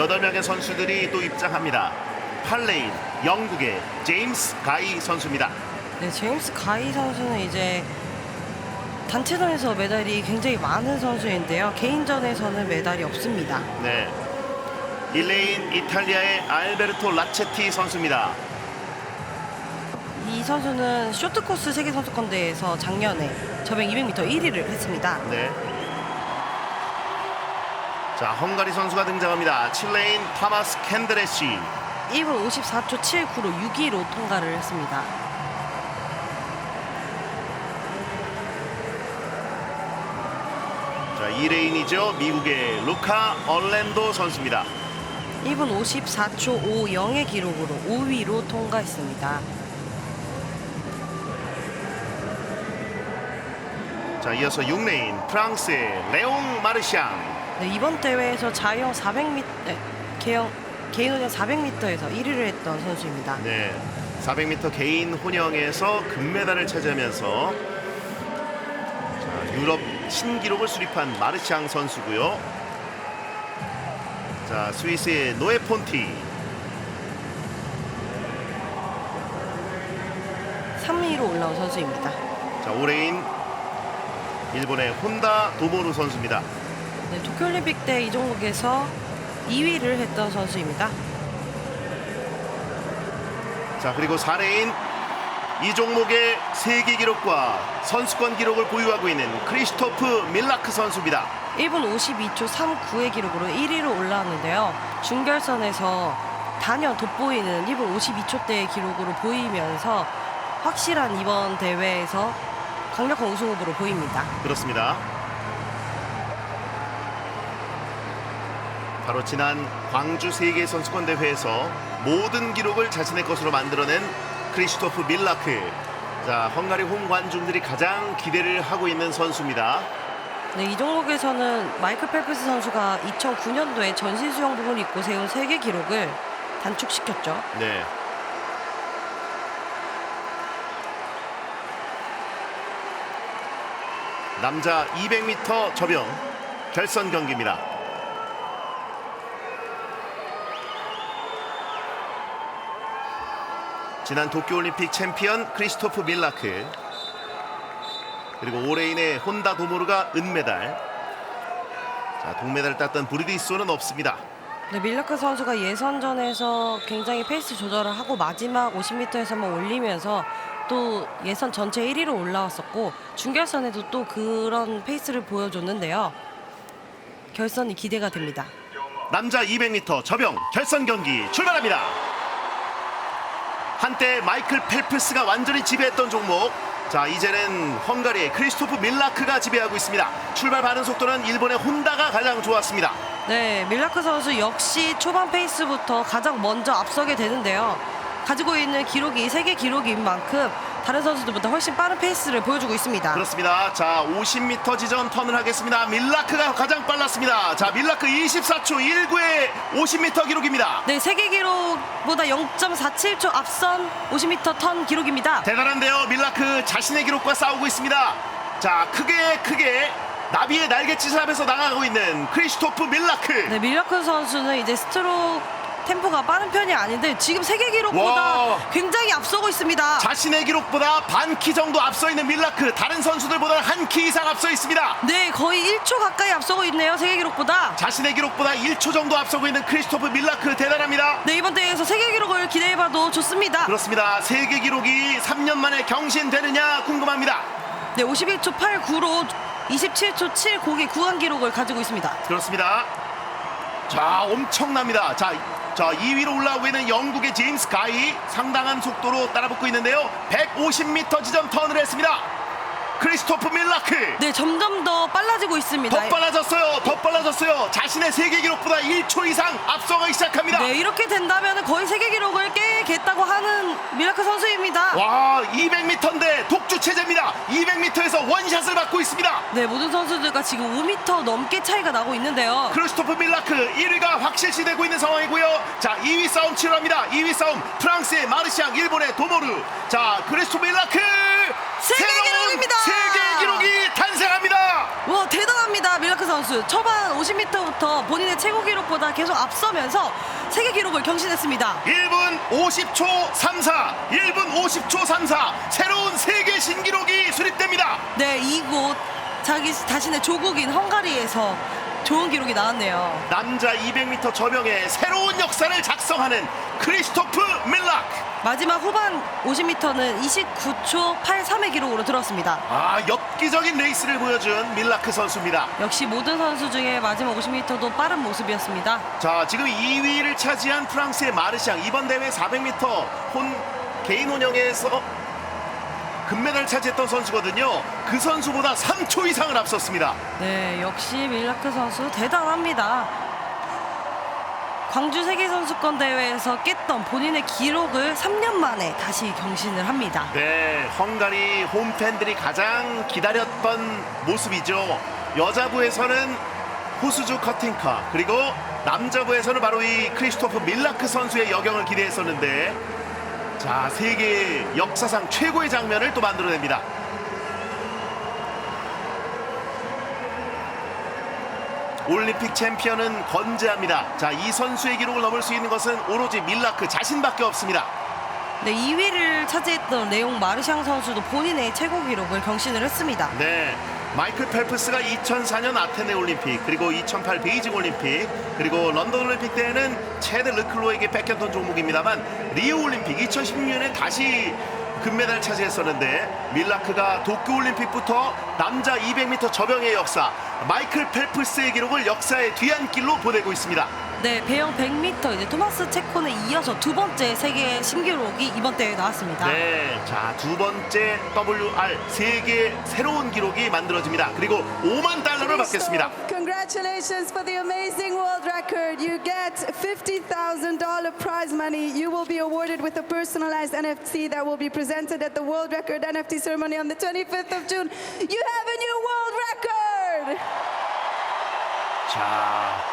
8명의 선수들이 또 입장합니다. 8레인 영국의 제임스 가이 선수입니다. 네, 제임스 가이 선수는 이제 단체전에서 메달이 굉장히 많은 선수인데요. 개인전에서는 메달이 없습니다. 네. 1레인 이탈리아의 알베르토 라체티 선수입니다. 이 선수는 쇼트코스 세계선수권 대회에서 작년에 저병 200m 1위를 했습니다. 네. 자, 헝가리 선수가 등장합니다. 7레인 타마스 캔드레시. 1분 54초 79로 6위로 통과를 했습니다. 자, 2레인이죠. 미국의 루카 얼랜도 선수입니다. 1분 54초 50의 기록으로 5위로 통과했습니다. 자, 이어서 6레인 프랑스의 레옹 마르샹. 네, 이번 대회에서 자유형 400m, 네, 개형, 개인훈련 400m에서 1위를 했던 선수입니다. 네. 400m 개인 혼영에서 금메달을 차지하면서 자, 유럽 신기록을 수립한 마르샹 선수고요. 자, 스위스의 노에 폰티. 3위로 올라온 선수입니다. 자, 5레인 일본의 혼다 도모루 선수입니다. 네, 도쿄올림픽 때 이 종목에서 2위를 했던 선수입니다. 자, 그리고 4레인 이 종목의 세계 기록과 선수권 기록을 보유하고 있는 크리스토프 밀라크 선수입니다. 1분 52초 39의 기록으로 1위로 올라왔는데요. 중결선에서 단연 돋보이는 1분 52초대의 기록으로 보이면서 확실한 이번 대회에서 강력한 우승 후보로 보입니다. 그렇습니다. 바로 지난 광주 세계 선수권 대회에서 모든 기록을 자신의 것으로 만들어낸 크리스토프 밀라크. 자, 헝가리 홈 관중들이 가장 기대를 하고 있는 선수입니다. 네, 이 종목에서는 마이클 펠프스 선수가 2009년도에 전신 수영복을 입고 세운 세계 기록을 단축시켰죠. 네. 남자 200m 저병 결선 경기입니다. 지난 도쿄올림픽 챔피언 크리스토프 밀라크 그리고 올해인의 혼다 도모르가 은메달 자 동메달을 땄던 브리디소는 없습니다. 네, 밀라크 선수가 예선전에서 굉장히 페이스 조절을 하고 마지막 50m에서만 올리면서 또 예선 전체 1위로 올라왔었고 중결선에도 또 그런 페이스를 보여줬는데요. 결선이 기대가 됩니다. 남자 200m 저병 결선 경기 출발합니다. 한때 마이클 펠프스가 완전히 지배했던 종목. 자 이제는 헝가리의 크리스토프 밀라크가 지배하고 있습니다. 출발 반응 속도는 일본의 혼다가 가장 좋았습니다. 네, 밀라크 선수 역시 초반 페이스부터 가장 먼저 앞서게 되는데요. 가지고 있는 기록이 세계 기록인 만큼 다른 선수들보다 훨씬 빠른 페이스를 보여주고 있습니다. 그렇습니다. 자 50m 지점 턴을 하겠습니다. 밀라크가 가장 빨랐습니다. 자 밀라크 24초 19의 50m 기록입니다. 네, 세계 기록보다 0.47초 앞선 50m 턴 기록입니다. 대단한데요. 밀라크 자신의 기록과 싸우고 있습니다. 자, 크게 크게 나비의 날갯짓을 하면서 나가고 있는 크리스토프 밀라크. 네, 밀라크 선수는 이제 스트로크 템포가 빠른 편이 아닌데 지금 세계 기록보다 와. 굉장히 앞서고 있습니다. 자신의 기록보다 반 키 정도 앞서 있는 밀라크. 다른 선수들보다 한 키 이상 앞서 있습니다. 네, 거의 1초 가까이 앞서고 있네요. 세계 기록보다. 자신의 기록보다 1초 정도 앞서고 있는 크리스토프 밀라크 대단합니다. 네, 이번 대회에서 세계 기록을 기대해봐도 좋습니다. 그렇습니다. 세계 기록이 3년 만에 경신되느냐 궁금합니다. 네, 51초 89로 27초 7 고기 구간 기록을 가지고 있습니다. 그렇습니다. 자, 엄청납니다. 자, 자 2위로 올라오고 있는 영국의 제임스 가이 상당한 속도로 따라붙고 있는데요. 150m 지점 턴을 했습니다. 크리스토프 밀라크 네, 점점 더 빨라지고 있습니다. 더 빨라졌어요. 더 빨라졌어요. 자신의 세계 기록보다 1초 이상 앞서가기 시작합니다. 네, 이렇게 된다면 거의 세계 기록을 깨겠다고 하는 밀라크 선수입니다. 와, 200m인데 독주 체제입니다. 200m에서 원샷을 받고 있습니다. 네, 모든 선수들과 지금 5m 넘게 차이가 나고 있는데요. 크리스토프 밀라크 1위가 확실시 되고 있는 상황이고요. 자, 2위 싸움 치열합니다. 2위 싸움 프랑스의 마르샹, 일본의 도모르. 자, 크리스토프 밀라크 세계 기록입니다. 세계 기록이 탄생합니다. 와, 대단합니다. 밀라크 선수 초반 50m부터 본인의 최고 기록보다 계속 앞서면서 세계 기록을 경신했습니다. 1분 50초 34, 1분 50초 34 새로운 세계 신기록이 수립됩니다. 네, 이곳 자기 자신의 조국인 헝가리에서 좋은 기록이 나왔네요. 남자 200m 저병에 새로운 역사를 작성하는 크리스토프 밀락. 마지막 후반 50m는 29초 83의 기록으로 들었습니다. 아, 엽기적인 레이스를 보여준 밀라크 선수입니다. 역시 모든 선수 중에 마지막 50m도 빠른 모습이었습니다. 자, 지금 2위를 차지한 프랑스의 마르샹 이번 대회 400m 혼 개인 혼영에서 금메달 차지했던 선수거든요. 그 선수보다 3초 이상을 앞섰습니다. 네, 역시 밀라크 선수 대단합니다. 광주 세계선수권 대회에서 깼던 본인의 기록을 3년 만에 다시 경신을 합니다. 네, 헝가리 홈팬들이 가장 기다렸던 모습이죠. 여자부에서는 호수주 커팅카 그리고 남자부에서는 바로 이 크리스토프 밀라크 선수의 여경을 기대했었는데 자 세계 역사상 최고의 장면을 또 만들어냅니다. 올림픽 챔피언은 건재합니다. 자, 이 선수의 기록을 넘을 수 있는 것은 오로지 밀라크 자신밖에 없습니다. 네, 2위를 차지했던 레옹 마르샹 선수도 본인의 최고 기록을 경신을 했습니다. 네. 마이클 펠프스가 2004년 아테네 올림픽 그리고 2008 베이징 올림픽 그리고 런던 올림픽 때에는 체드 르클로에게 뺏겼던 종목입니다만 리우 올림픽 2016년에 다시 금메달 차지했었는데 밀라크가 도쿄 올림픽부터 남자 200m 저병의 역사 마이클 펠프스의 기록을 역사의 뒤안길로 보내고 있습니다. 네, 배영 100m 이제 토마스 체코에 이어서 두 번째 세계 신기록이 이번 대회에 나왔습니다. 네, 자 두 번째 WR 세계 새로운 기록이 만들어집니다. 그리고 5만 달러를 받겠습니다. Congratulations for the amazing world record. You get $50,000 prize money. You will be awarded with a personalized NFT that will be presented at the World Record NFT ceremony on the 25th of June. You have a new world record! 자,